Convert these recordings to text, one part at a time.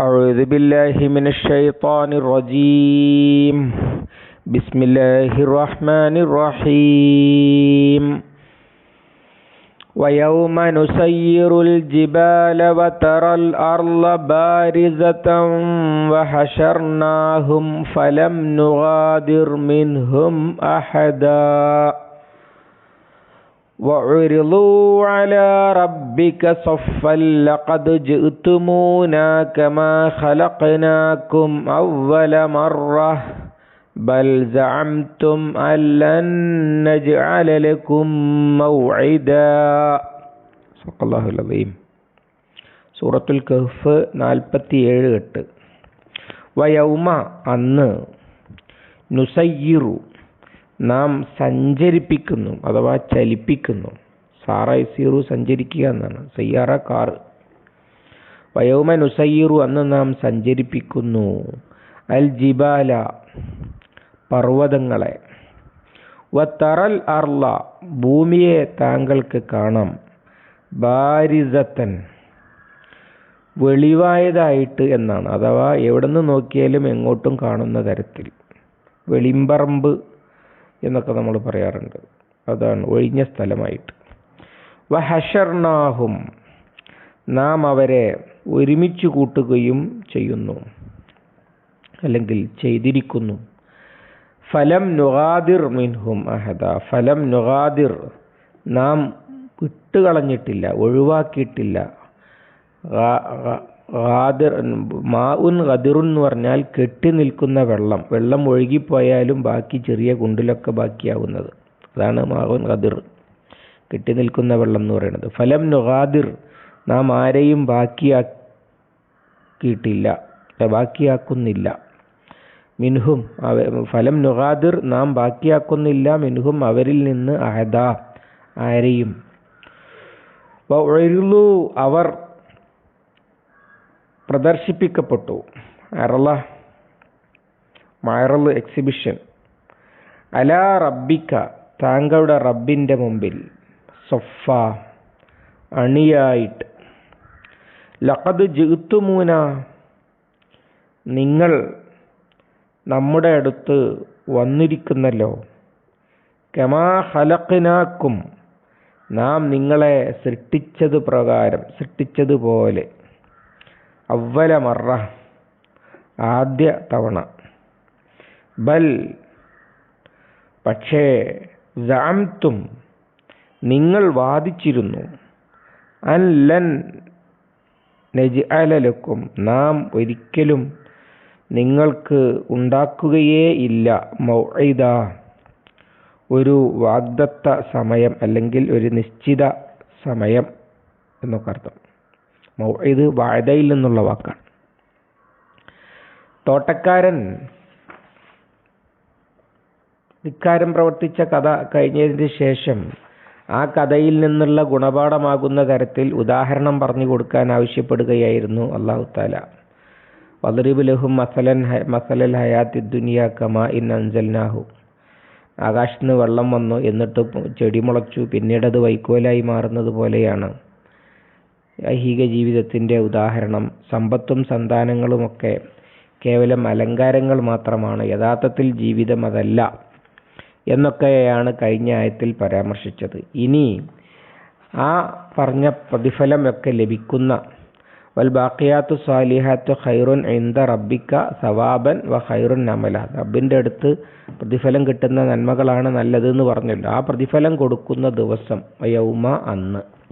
أعوذ بالله من الشيطان الرجيم. بسم الله الرحمن الرحيم. ويوم نسير الجبال وترى الأرض بارزة وحشرناهم فلم نغادر منهم أحدا. وعرضوا على ربك صفا لقد جئتمونا كما خلقناكم أول مرة بل زعمتم أن لن نجعل لكم موعدا صدق الله العظيم സൂറത്തുൽ കഹ്ഫ് നാൽപ്പത്തിയേഴ് എട്ട് വയൗമ അന്ന് നുസയ്യിറു നാം സഞ്ചരിപ്പിക്കുന്നു അഥവാ ചലിപ്പിക്കുന്നു. സാറായി സീറു സഞ്ചരിക്കുക എന്നാണ്. സയ്യാറ കാറ് വയോമ ഉസയ്യറു അന്ന് നാം സഞ്ചരിപ്പിക്കുന്നു. അൽ ജിബാല പർവതങ്ങളെ. വത്തറൽ അർല ഭൂമിയെ താങ്കൾക്ക് കാണാം. ബാരിസത്തൻ വെളിവായതായിട്ട് എന്നാണ്. അഥവാ എവിടെ നിന്ന് നോക്കിയാലും എങ്ങോട്ടും കാണുന്ന തരത്തിൽ. വെളിമ്പറമ്പ് എന്നൊക്കെ നമ്മൾ പറയാറുണ്ട്. അതാണ് ഒഴിഞ്ഞ സ്ഥലമായിട്ട്. വ ഹഷർണാഹും നാം അവരെ ഒരുമിച്ച് കൂട്ടുകയും ചെയ്യുന്നു. അല്ലെങ്കിൽ ചെയ്തിരിക്കുന്നു. ഫലം നുഗാദിർ മിൻഹും അഹദ. ഫലം നുഗാദിർ. നാം വിട്ടുകളഞ്ഞിട്ടില്ല ഒഴിവാക്കിയിട്ടില്ല. ഖാദിർ മാഉൻ ഖദിറുൻ എന്ന് പറഞ്ഞാൽ കെട്ടി നിൽക്കുന്ന വെള്ളം. വെള്ളം ഒഴുകിപ്പോയാലും ബാക്കി ചെറിയ കുണ്ടിലൊക്കെ ബാക്കിയാവുന്നത്. അതാണ് മാഉൻ ഖദിർ. കെട്ടി നിൽക്കുന്ന വെള്ളം എന്ന് പറയുന്നത്. ഫലം നുഖാദിർ നാം ആരെയും ബാക്കിയാക്കിയിട്ടില്ല. ബാക്കിയാക്കുന്നില്ല. മിൻഹും ഫലം നുഖാദിർ നാം ബാക്കിയാക്കുന്നില്ല. മിൻഹും അവരിൽ നിന്ന് അഹദ. ആരെയും. അവർ പ്രദർശിപ്പിക്കപ്പെട്ടു. അറള മൈറൽ എക്സിബിഷൻ അല റബ്ബിക്ക താങ്കളുടെ റബ്ബിന്റെ മുമ്പിൽ. സൊഫ അണിയായിട്ട്. ലഖദ് ജിത്തുമൂന നിങ്ങൾ നമ്മുടെ അടുത്ത് വന്നിരിക്കുന്നല്ലോ. കമാ ഹലക്കിനാക്കും നാം നിങ്ങളെ സൃഷ്ടിച്ചത് പ്രകാരം സൃഷ്ടിച്ചതുപോലെ അവല മറ. ആദ്യ തവണ. ബൽ. പക്ഷേ ജാംത്തും നിങ്ങൾ വാദിച്ചിരുന്നു. അല്ലൻ നജ്അലലക്കും നാം ഒരിക്കലും നിങ്ങൾക്ക് ഉണ്ടാക്കുകയേ ഇല്ല. മൗഇദ. ഒരു വാഗ്ദത്ത സമയം അല്ലെങ്കിൽ ഒരു നിശ്ചിത സമയം എന്നൊക്കെ അർത്ഥം മൗഇദ് വാഴയിൽ നിന്നുള്ള വാക്കാണ്. തോട്ടക്കാരൻ ഇക്കാരം പ്രവർത്തിച്ച കഥ കഴിഞ്ഞതിന് ശേഷം ആ കഥയിൽ നിന്നുള്ള ഗുണപാഠമാകുന്ന തരത്തിൽ ഉദാഹരണം പറഞ്ഞു കൊടുക്കാൻ ആവശ്യപ്പെടുകയായിരുന്നു അള്ളാഹു താല വദറിബ് ലഹും മസലൻ മസലൽ ഹയാത്തി ദുനിയ കമാ ഇൻ അൻസൽനാഹു. ആകാശത്ത് നിന്ന് വെള്ളം വന്നു എന്നിട്ട് ചെടി മുളച്ചു പിന്നീട് അത് വൈക്കോലായി മാറുന്നത് പോലെയാണ്. ഐഹിക ജീവിതത്തിന്റെ ഉദാഹരണം. സമ്പത്തും സന്താനങ്ങളുമൊക്കെ കേവലം അലങ്കാരങ്ങൾ മാത്രമാണ്. യഥാർത്ഥത്തിൽ ജീവിതം അതല്ല എന്നൊക്കെയാണ് കഴിഞ്ഞ ആയത്തിൽ പരാമർശിച്ചത്. ഇനി ആ പറഞ്ഞ പ്രതിഫലം ഒക്കെ ലഭിക്കുന്ന വൽ ബാക്കിയാത്തു സാലിഹാത്തു ഖൈറുൻ ഇന്ദ റബ്ബിക്ക സവാബൻ വ ഖൈറുൻ നമല റബ്ബിന്റെ അടുത്ത് പ്രതിഫലം കിട്ടുന്ന നന്മകളാണ് നല്ലത് എന്ന് പറഞ്ഞല്ലോ. ആ പ്രതിഫലം കൊടുക്കുന്ന ദിവസം യൗമ അന്ന്.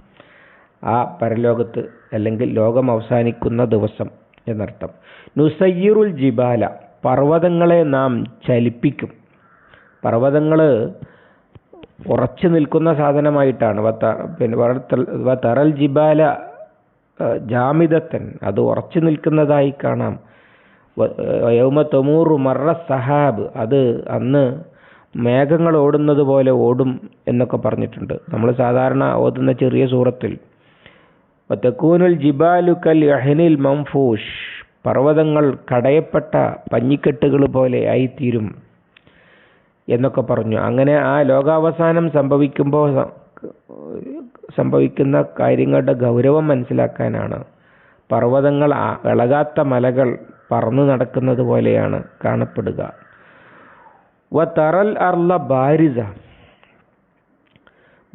ആ പരലോകത്ത് അല്ലെങ്കിൽ ലോകം അവസാനിക്കുന്ന ദിവസം എന്നർത്ഥം. നുസയ്യറുൽ ജിബാല പർവതങ്ങളെ നാം ചലിപ്പിക്കും. പർവതങ്ങൾ ഉറച്ചു നിൽക്കുന്ന സാധനമായിട്ടാണ്. പിന്നെ തറൽ ജിബാല ജാമിതത്തൻ അത് ഉറച്ചു നിൽക്കുന്നതായി കാണാം. യൗമ തൊമൂറു മറ സഹാബ് അത് അന്ന് മേഘങ്ങൾ ഓടുന്നത് പോലെ ഓടും എന്നൊക്കെ പറഞ്ഞിട്ടുണ്ട്. നമ്മൾ സാധാരണ ഓതുന്ന ചെറിയ സൂറത്തിൽ തെക്കൂനുൽ ജിബാലു കൽ അഹനിൽ മംഫൂഷ്. പർവതങ്ങൾ കടയപ്പെട്ട പഞ്ഞിക്കെട്ടുകൾ പോലെ ആയിത്തീരും എന്നൊക്കെ പറഞ്ഞു. അങ്ങനെ ആ ലോകാവസാനം സംഭവിക്കുമ്പോൾ സംഭവിക്കുന്ന കാര്യങ്ങളുടെ ഗൗരവം മനസ്സിലാക്കാനാണ്. പർവതങ്ങൾ ഇളകാത്ത മലകൾ പറന്നു നടക്കുന്നത് പോലെയാണ് കാണപ്പെടുക. വ തറൽ അർല ബാരിസ.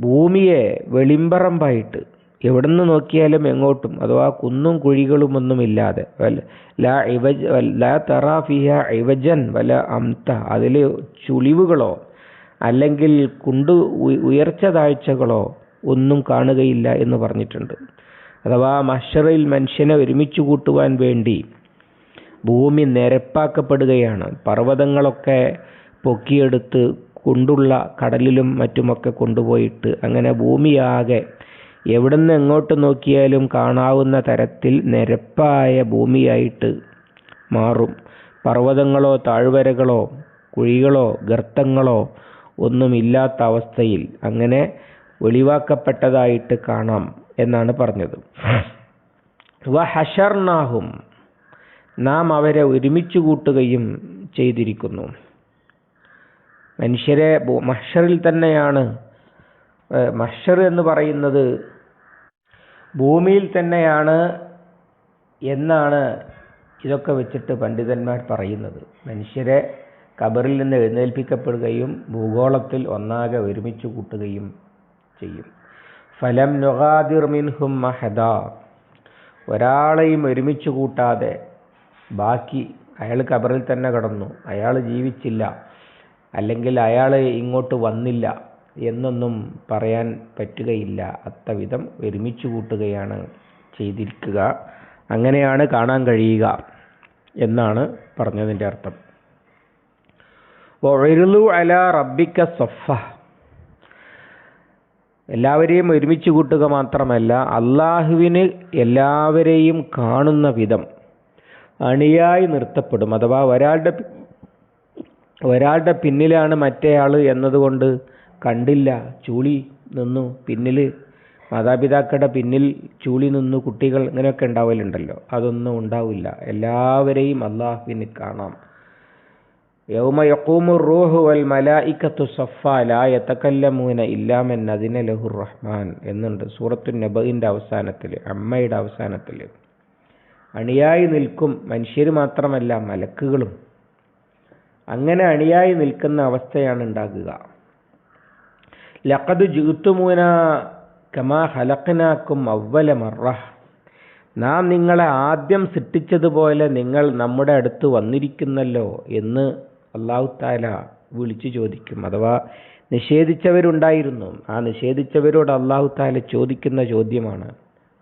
ഭൂമിയെ വെളിമ്പറമ്പായിട്ട് എവിടുന്ന് നോക്കിയാലും എങ്ങോട്ടും അഥവാ കുന്നും കുഴികളും ഒന്നുമില്ലാതെ വല്ല ലാ ഇവജ് ഇവജൻ വല അംത അതിൽ ചുളിവുകളോ അല്ലെങ്കിൽ കുണ്ടു ഉയർച്ച താഴ്ചകളോ ഒന്നും കാണുകയില്ല എന്ന് പറഞ്ഞിട്ടുണ്ട്. അഥവാ മഷറിൽ മനുഷ്യനെ ഒരുമിച്ച് കൂട്ടുവാൻ വേണ്ടി ഭൂമി നിരപ്പാക്കപ്പെടുകയാണ്. പർവതങ്ങളൊക്കെ പൊക്കിയെടുത്ത് കുണ്ടുള്ള കടലിലും മറ്റുമൊക്കെ കൊണ്ടുപോയിട്ട് അങ്ങനെ ഭൂമിയാകെ എവിടുന്ന് എങ്ങോട്ട് നോക്കിയാലും കാണാവുന്ന തരത്തിൽ നിരപ്പായ ഭൂമിയായിട്ട് മാറും. പർവതങ്ങളോ താഴ്വരകളോ കുഴികളോ ഗർത്തങ്ങളോ ഒന്നുമില്ലാത്ത അവസ്ഥയിൽ അങ്ങനെ ഒളിവാക്കപ്പെട്ടതായിട്ട് കാണാം എന്നാണ് പറഞ്ഞത്. വ ഹഷർനാഹും. നാം അവരെ ഒരുമിച്ച് കൂട്ടുകയും ചെയ്തിരിക്കുന്നു. മനുഷ്യരെ മഷറിൽ തന്നെയാണ് ഏഹ്, മഹ്ഷർ എന്ന് പറയുന്നത് ഭൂമിയിൽ തന്നെയാണ് എന്നാണ് ഇതൊക്കെ വെച്ചിട്ട് പണ്ഡിതന്മാർ പറയുന്നത്. മനുഷ്യരെ കബറിൽ നിന്ന് എഴുന്നേൽപ്പിക്കപ്പെടുകയും ഭൂഗോളത്തിൽ ഒന്നാകെ ഒരുമിച്ച് കൂട്ടുകയും ചെയ്യും. ഫലം നുഗാദിർ മിൻഹും മഹദ. ഒരാളെയും ഒരുമിച്ച് കൂട്ടാതെ ബാക്കി അയാൾ കബറിൽ തന്നെ കിടന്നു. അയാൾ ജീവിച്ചില്ല. അല്ലെങ്കിൽ അയാൾ ഇങ്ങോട്ട് വന്നില്ല. എന്നൊന്നും പറയാൻ പറ്റുകയില്ല. അത്തവിധം ഒരുമിച്ച് കൂട്ടുകയാണ് ചെയ്തിരിക്കുക. അങ്ങനെയാണ് കാണാൻ കഴിയുക എന്നാണ് പറഞ്ഞതിന്റെ അർത്ഥം. വഇറുലു അല റബ്ബിക്ക സൊഫ എല്ലാവരെയും ഒരുമിച്ച് കൂട്ടുക മാത്രമല്ല അള്ളാഹുവിന് എല്ലാവരെയും കാണുന്ന വിധം അണിയായി നിർത്തപ്പെടും. അഥവാ ഒരാളുടെ ഒരാളുടെ പിന്നിലാണ് മറ്റേയാൾ എന്നതുകൊണ്ട് കണ്ടില്ല ചൂളി നിന്നു പിന്നിൽ മാതാപിതാക്കളുടെ പിന്നിൽ ചൂളി നിന്നു കുട്ടികൾ ഇങ്ങനെയൊക്കെ ഉണ്ടാവലുണ്ടല്ലോ. അതൊന്നും ഉണ്ടാവില്ല. എല്ലാവരെയും അള്ളാഹുവിന് കാണാം. യൗമ റോഹു റൂഹു വൽ മലായിക്കത്തു സഫ ലാ യതകല്ലമൂന ഇല്ലാ മൻ അദിന ലഹുർ റഹ്മാൻ എന്നുണ്ട് സൂറത്തു നബയിന്റെ അവസാനത്തിൽ അമ്മയുടെ അവസാനത്തിൽ അണിയായി നിൽക്കും മനുഷ്യർ മാത്രമല്ല മലക്കുകളും. അങ്ങനെ അണിയായി നിൽക്കുന്ന അവസ്ഥയാണ് ഉണ്ടാകുക. ലഖദ് ജിത്തുമൂന കമാ ഹലക്കനാക്കും അവല മറ നാം നിങ്ങളെ ആദ്യം സൃഷ്ടിച്ചതുപോലെ നിങ്ങൾ നമ്മുടെ അടുത്ത് വന്നിരിക്കുന്നല്ലോ എന്ന് അള്ളാഹു താല വിളിച്ചു ചോദിക്കും. അഥവാ നിഷേധിച്ചവരുണ്ടായിരുന്നു. ആ നിഷേധിച്ചവരോട് അള്ളാഹു താല ചോദിക്കുന്ന ചോദ്യമാണ്.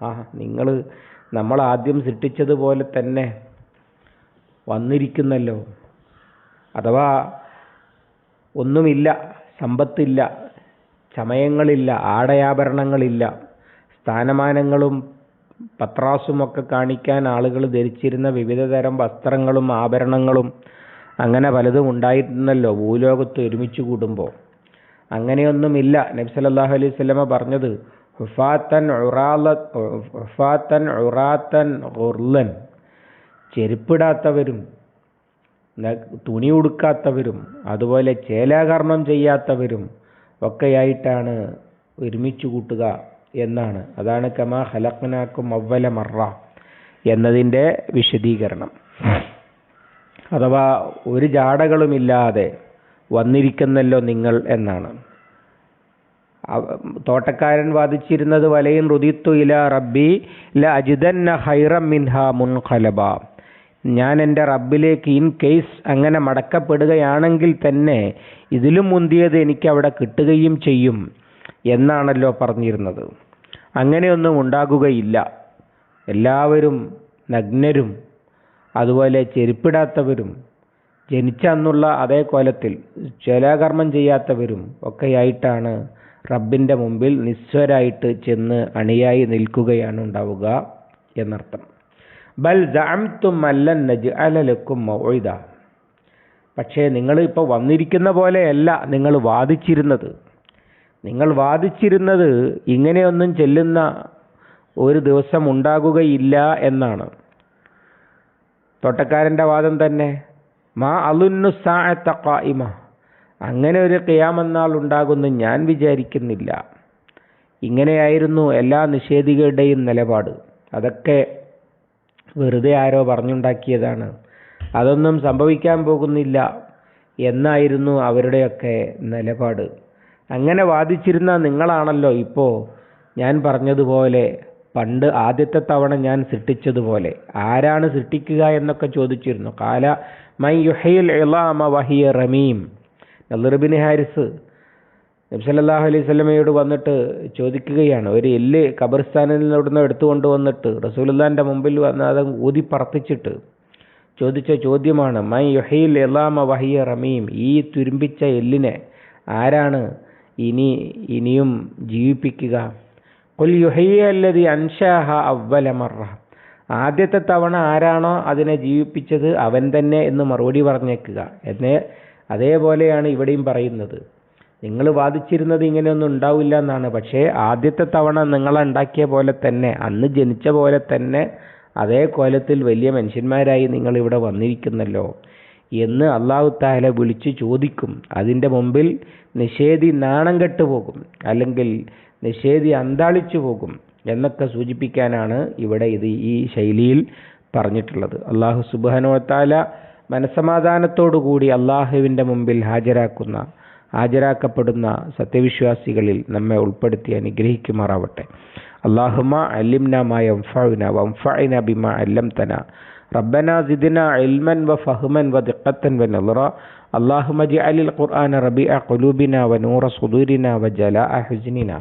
ആ നിങ്ങൾ നമ്മൾ ആദ്യം സൃഷ്ടിച്ചതുപോലെ തന്നെ വന്നിരിക്കുന്നല്ലോ? അഥവാ ഒന്നുമില്ല സമ്പത്തില്ല ചമയങ്ങളില്ല ആടയാഭരണങ്ങളില്ല. സ്ഥാനമാനങ്ങളും പത്രാസുമൊക്കെ കാണിക്കാൻ ആളുകൾ ധരിച്ചിരുന്ന വിവിധ തരം വസ്ത്രങ്ങളും ആഭരണങ്ങളും അങ്ങനെ പലതും ഉണ്ടായിരുന്നല്ലോ ഭൂലോകത്ത് ഒരുമിച്ച് കൂടുമ്പോൾ. അങ്ങനെയൊന്നുമില്ല. നബി സല്ലല്ലാഹു അലൈഹി സ്വലമ പറഞ്ഞത് ഹുഫാത്തൻ ഉറാല ഹുഫാത്തൻ ഉറാത്തൻ ഉർലൻ ചെരുപ്പിടാത്തവരും തുണി ഉടുക്കാത്തവരും അതുപോലെ ചേലാകർമ്മം ചെയ്യാത്തവരും ഒക്കെയായിട്ടാണ് ഒരുമിച്ച് കൂട്ടുക എന്നാണ്. അതാണ് കമാ ഹലക്കനാക്കും അവല മറ എന്നതിന്റെ വിശദീകരണം. അഥവാ ഒരു ജാടകളുമില്ലാതെ വന്നിരിക്കുന്നല്ലോ നിങ്ങൾ എന്നാണ്. തോട്ടക്കാരൻ വാദിച്ചിരുന്നത് വലയിൻ റുദിത്തു ഇല റബ്ബി ല അജിതന്ന ഹൈറം മിൻഹ മുൻഖലബ. ഞാൻ എന്റെ റബ്ബിലേക്ക് ഇൻ കേസ് അങ്ങനെ മടക്കപ്പെടുകയാണെങ്കിൽ തന്നെ ഇതിലും മുന്തിയത് എനിക്ക് അവിടെ കിട്ടുകയും ചെയ്യും എന്നാണല്ലോ പറഞ്ഞിരുന്നത്. അങ്ങനെയൊന്നും ഉണ്ടാകുകയില്ല. എല്ലാവരും നഗ്നരും അതുപോലെ ചെരുപ്പിടാത്തവരും ജനിച്ചന്നുള്ള അതേ കോലത്തിൽ ചേലാകർമ്മം ചെയ്യാത്തവരും ഒക്കെയായിട്ടാണ് റബ്ബിന്റെ മുമ്പിൽ നിസ്വരായിട്ട് ചെന്ന് അണിയായി നിൽക്കുകയാണ് ഉണ്ടാവുക എന്നർത്ഥം. ബൽ ജഅംതും അല്ലൻ നജ് അലലക്കും മൗഇദ. പക്ഷേ നിങ്ങൾ ഇപ്പോൾ വന്നിരിക്കുന്ന പോലെയല്ല നിങ്ങൾ വാദിച്ചിരുന്നത്. നിങ്ങൾ വാദിച്ചിരുന്നത് ഇങ്ങനെയൊന്നും ചെല്ലുന്ന ഒരു ദിവസം ഉണ്ടാകുകയില്ല എന്നാണ്. തോട്ടക്കാരന്റെ വാദം തന്നെ മാ അലുന്നു സാഅത്ത അങ്ങനെ ഒരു ഖിയാമെന്നാൾ ഉണ്ടാകുമെന്ന് ഞാൻ വെറുതെ ആരോ പറഞ്ഞുണ്ടാക്കിയതാണ്. അതൊന്നും സംഭവിക്കാൻ പോകുന്നില്ല എന്നായിരുന്നു അവരുടെയൊക്കെ നിലപാട്. അങ്ങനെ വാദിച്ചിരുന്ന നിങ്ങളാണല്ലോ ഇപ്പോൾ ഞാൻ പറഞ്ഞതുപോലെ പണ്ട് ആദ്യത്തെ തവണ ഞാൻ സൃഷ്ടിച്ചതുപോലെ. ആരാണ് സൃഷ്ടിക്കുക എന്നൊക്കെ ചോദിച്ചിരുന്നു. കാല മൈ യുഹൈൽ ഇളാമ വഹിയ റമീം. നല്ലറുബിൻ ഹാരിസ് നബ്സല്ലാഹു അലൈഹി സ്വലമയോട് വന്നിട്ട് ചോദിക്കുകയാണ്. ഒരു എല്ല് ഖബർസ്ഥാനിൽ നിന്ന് എടുത്തുകൊണ്ട് വന്നിട്ട് റസൂലുല്ലാന്റെ മുമ്പിൽ വന്ന് അത് ഊതി പറപ്പിച്ചിട്ട് ചോദിച്ച ചോദ്യമാണ് മൈ യുഹയിൽ എലാമ വഹിയ റമീം? ഈ തുരുമ്പിച്ച എല്ലിനെ ആരാണ് ഇനി ഇനിയും ജീവിപ്പിക്കുക? കൊൽ യുഹയ്യ അല്ലതി അൻഷാഹ അവലമറ ആദ്യത്തെ തവണ ആരാണോ അതിനെ ജീവിപ്പിച്ചത് അവൻ തന്നെ എന്ന് മറുപടി പറഞ്ഞേക്കുക. എന്നേ അതേപോലെയാണ് ഇവിടെയും പറയുന്നത്. നിങ്ങൾ വാദിച്ചിരുന്നത് ഇങ്ങനെയൊന്നും ഉണ്ടാവില്ല എന്നാണ്. പക്ഷേ ആദ്യത്തെ തവണ നിങ്ങൾ ഉണ്ടാക്കിയ പോലെ തന്നെ അന്ന് ജനിച്ച പോലെ തന്നെ അതേ കോലത്തിൽ വലിയ മനുഷ്യന്മാരായി നിങ്ങൾ ഇവിടെ വന്നിരിക്കുന്നല്ലോ എന്ന് അള്ളാഹു താല വിളിച്ചു ചോദിക്കും. അതിന്റെ മുമ്പിൽ നിഷേധി നാണം കെട്ടുപോകും അല്ലെങ്കിൽ നിഷേധി അന്താളിച്ചു പോകും എന്നൊക്കെ സൂചിപ്പിക്കാനാണ് ഇവിടെ ഇത് ഈ ശൈലിയിൽ പറഞ്ഞിട്ടുള്ളത്. അള്ളാഹു സുബാനോ താല മനസമാധാനത്തോടു കൂടി അള്ളാഹുവിന്റെ മുമ്പിൽ ഹാജരാക്കുന്ന ഹാജരാക്കപ്പെടുന്ന സത്യവിശ്വാസികളിൽ നമ്മെ ഉൾപ്പെടുത്തി അനുഗ്രഹിക്കുമാറാവട്ടെ അള്ളാഹുമ അലിംന മാ യംഫഅന വംഫഅന ബിമാ അല്ലംതന ربنا زدنا علما وفهما ودقة ونظرا اللهم اجعل القرآن ربيع قلوبنا ونور صدورنا وجلاء حزننا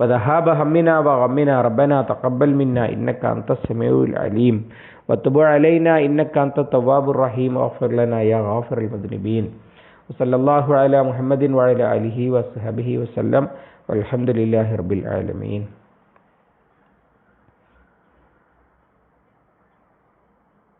وذهاب همنا وغمنا ربنا تقبل منا إنك أنت السميع العليم وتب علينا إنك أنت التواب الرحيم واغفر لنا يا غافر المذنبين വസല്ലാഹു അല മുഹമ്മദിൻ വാഴ അലിഹി വസ്ഹബിഹി വസ്ലം അലഹമുല്ലാഹി റബിൽ ആലമീൻ.